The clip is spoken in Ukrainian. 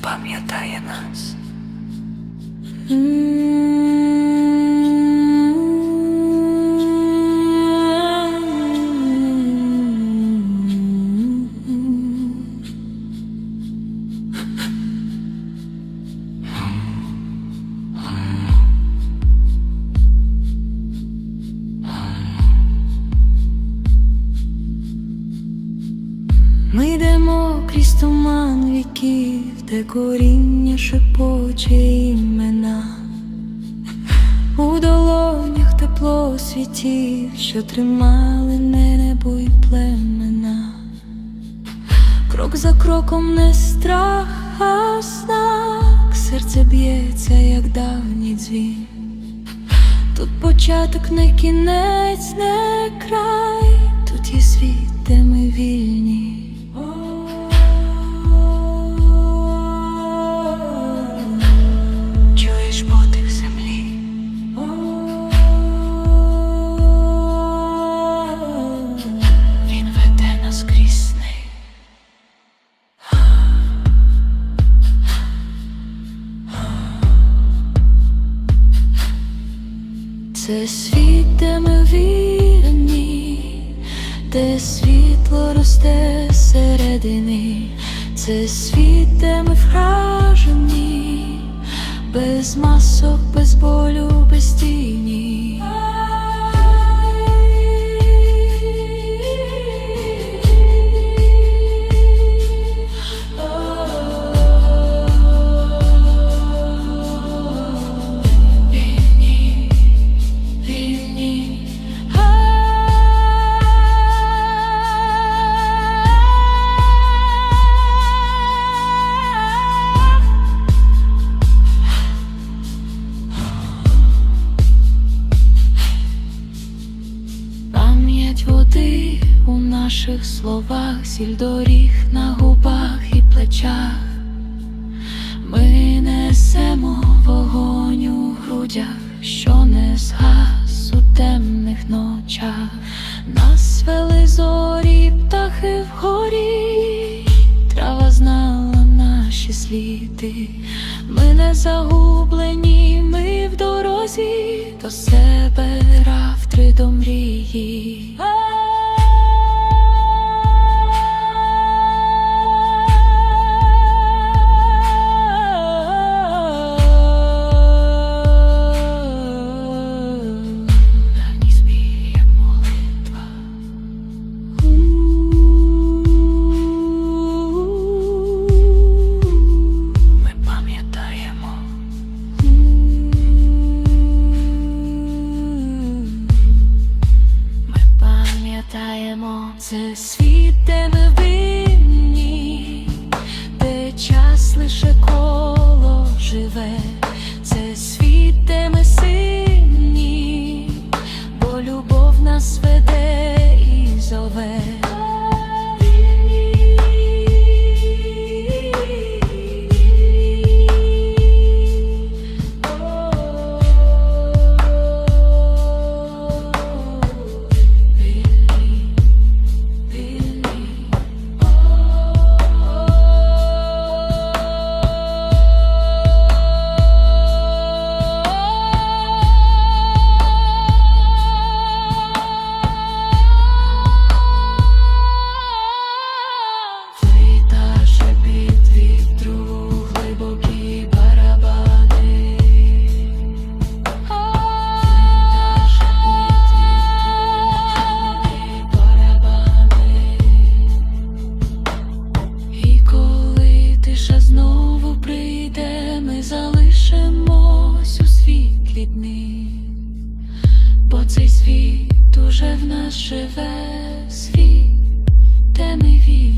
пам'ятає нас. Туман віків, де коріння шепоче імена. У долонях тепло світів, що тримали небо і племена. Крок за кроком не страх, а знак, серце б'ється, як давній дзвін. Тут початок не кінець, не край, тут є світ, де ми вільні. Це світ, де ми вірні, де світло росте середини, це світ, де ми вражені, без масок, без болю, у наших словах, сіль доріг на губах і плечах. Ми несемо вогонь у грудях, що не згас у темних ночах. Нас вели зорі, птахи вгорі, трава знала наші сліди. Ми не загублені, ми в дорозі до себе це світ, де ми винні, де час лише коло живе. цей світ, уже в нас живе світ, де ми вів.